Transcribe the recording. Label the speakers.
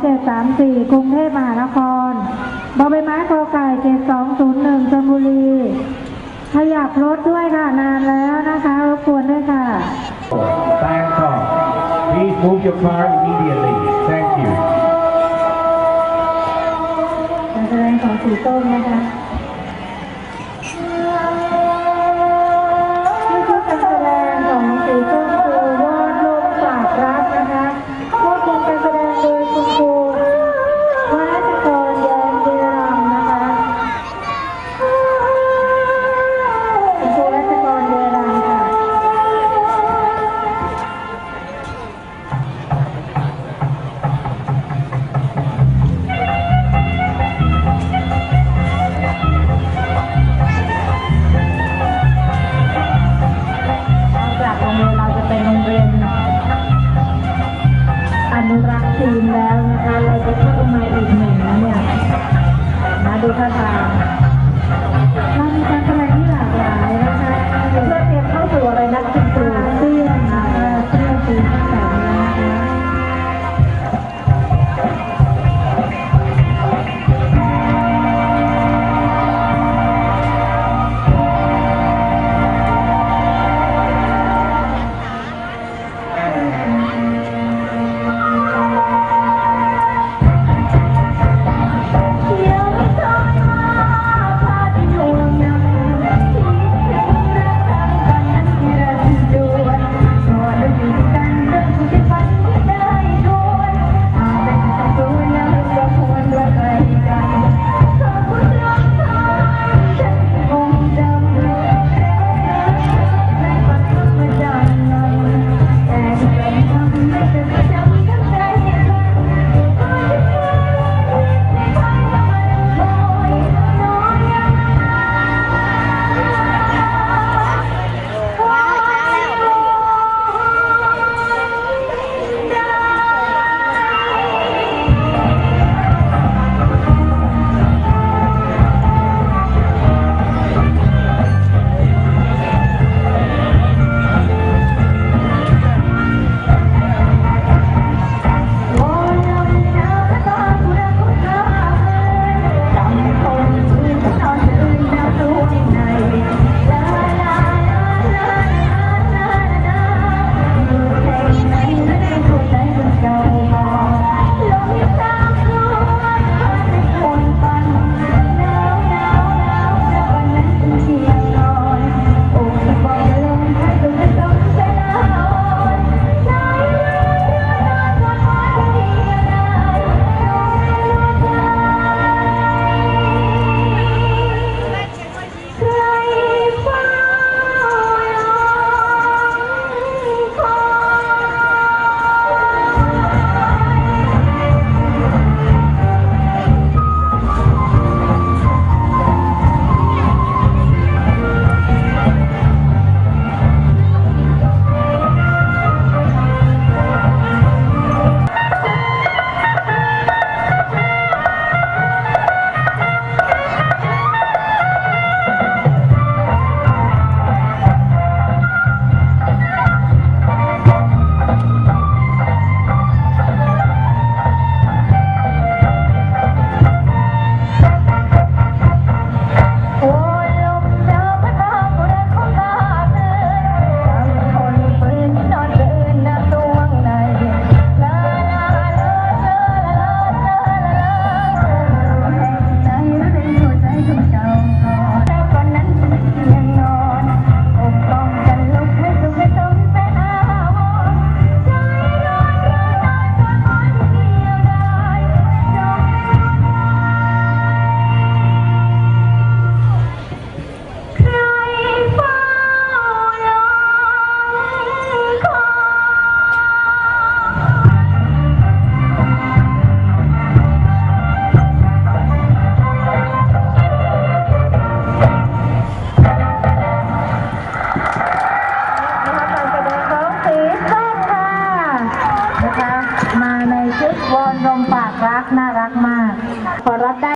Speaker 1: เจ็ดสามสี่กรุงเทพมหานครบอใบไม้กอไก่เจ็ดสองศูนย์หนึ่งชลบุรี ขยับรถด้วยค่ะ นานแล้วนะคะรบกวนด้วยค่ะ
Speaker 2: Bangkok. Please move your car immediately. Thank you.
Speaker 1: การแสดงของสีส้มนะคะ การเราจะเข้ามมาอีกหนึ่งนะเนี่ยนะดูท่าทาง ลมปากรักน่ารักมาก พอรับได้